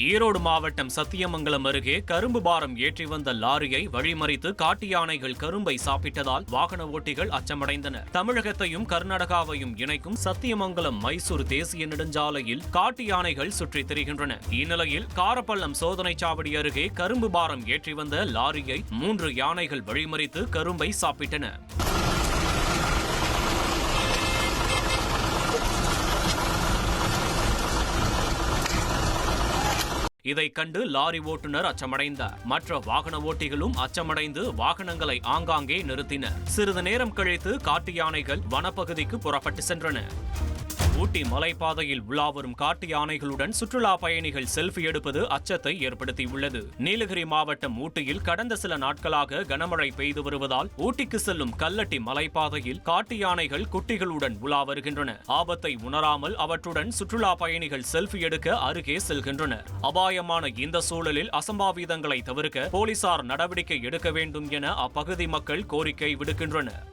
ஈரோடு மாவட்டம் சத்தியமங்கலம் அருகே கரும்பு பாரம் ஏற்றி வந்த லாரியை வழிமறித்து காட்டு யானைகள் கரும்பை சாப்பிட்டதால் வாகன ஓட்டிகள் அச்சமடைந்தனர். தமிழகத்தையும் கர்நாடகாவையும் இணைக்கும் சத்தியமங்கலம் மைசூர் தேசிய நெடுஞ்சாலையில் காட்டு யானைகள் சுற்றித் திரிகின்றன. இந்நிலையில் காரப்பள்ளம் சோதனை சாவடி அருகே கரும்பு பாரம் ஏற்றி வந்த லாரியை மூன்று யானைகள் வழிமறித்து கரும்பை சாப்பிட்டன. இதைக் கண்டு லாரி ஓட்டுநர் அச்சமடைந்தார். மற்ற வாகன ஓட்டிகளும் அச்சமடைந்து வாகனங்களை ஆங்காங்கே நிறுத்தினர். சிறிது நேரம் கழித்து காட்டு யானைகள் வனப்பகுதிக்கு புறப்பட்டு சென்றன. ஊட்டி மலைப்பாதையில் உலாவரும் காட்டு யானைகளுடன் சுற்றுலா பயணிகள் செல்ஃபி எடுப்பது அச்சத்தை ஏற்படுத்தியுள்ளது. நீலகிரி மாவட்டம் ஊட்டியில் கடந்த சில நாட்களாக கனமழை பெய்து வருவதால் ஊட்டிக்கு செல்லும் கல்லட்டி மலைப்பாதையில் காட்டு யானைகள் குட்டிகளுடன் உலா வருகின்றன. ஆபத்தை உணராமல் அவற்றுடன் சுற்றுலா பயணிகள் செல்ஃபி எடுக்க அருகே செல்கின்றனர் அபாயமான இந்த சூழலில் அசம்பாவிதங்களை தவிர்க்க போலீசார் நடவடிக்கை எடுக்க வேண்டும் என அப்பகுதி மக்கள் கோரிக்கை விடுக்கின்றனர்.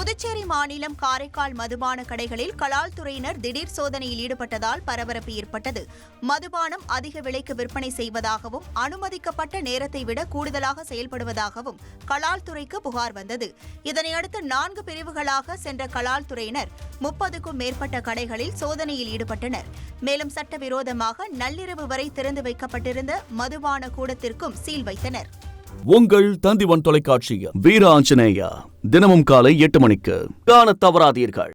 புதுச்சேரி மாநிலம் காரைக்கால் மதுபான கடைகளில் கலால் துறையினர் திடீர் சோதனையில் ஈடுபட்டதால் பரபரப்பு ஏற்பட்டது. மதுபானம் அதிக விலைக்கு விற்பனை செய்வதாகவும் அனுமதிக்கப்பட்ட நேரத்தை விட கூடுதலாக செயல்படுவதாகவும் கலால் துறைக்கு புகார் வந்தது. இதனையடுத்து நான்கு பிரிவுகளாக சென்ற கலால் துறையினர் முப்பதுக்கும் மேற்பட்ட கடைகளில் சோதனையில் ஈடுபட்டனர். மேலும் சட்டவிரோதமாக நள்ளிரவு வரை திறந்து வைக்கப்பட்டிருந்த மதுபான கூடத்திற்கும் சீல் வைத்தனர். உங்கள் தந்திவன் தொலைக்காட்சியில். வீர ஆஞ்சநேயா தினமும் காலை எட்டு மணிக்கு. காண தவறாதீர்கள்.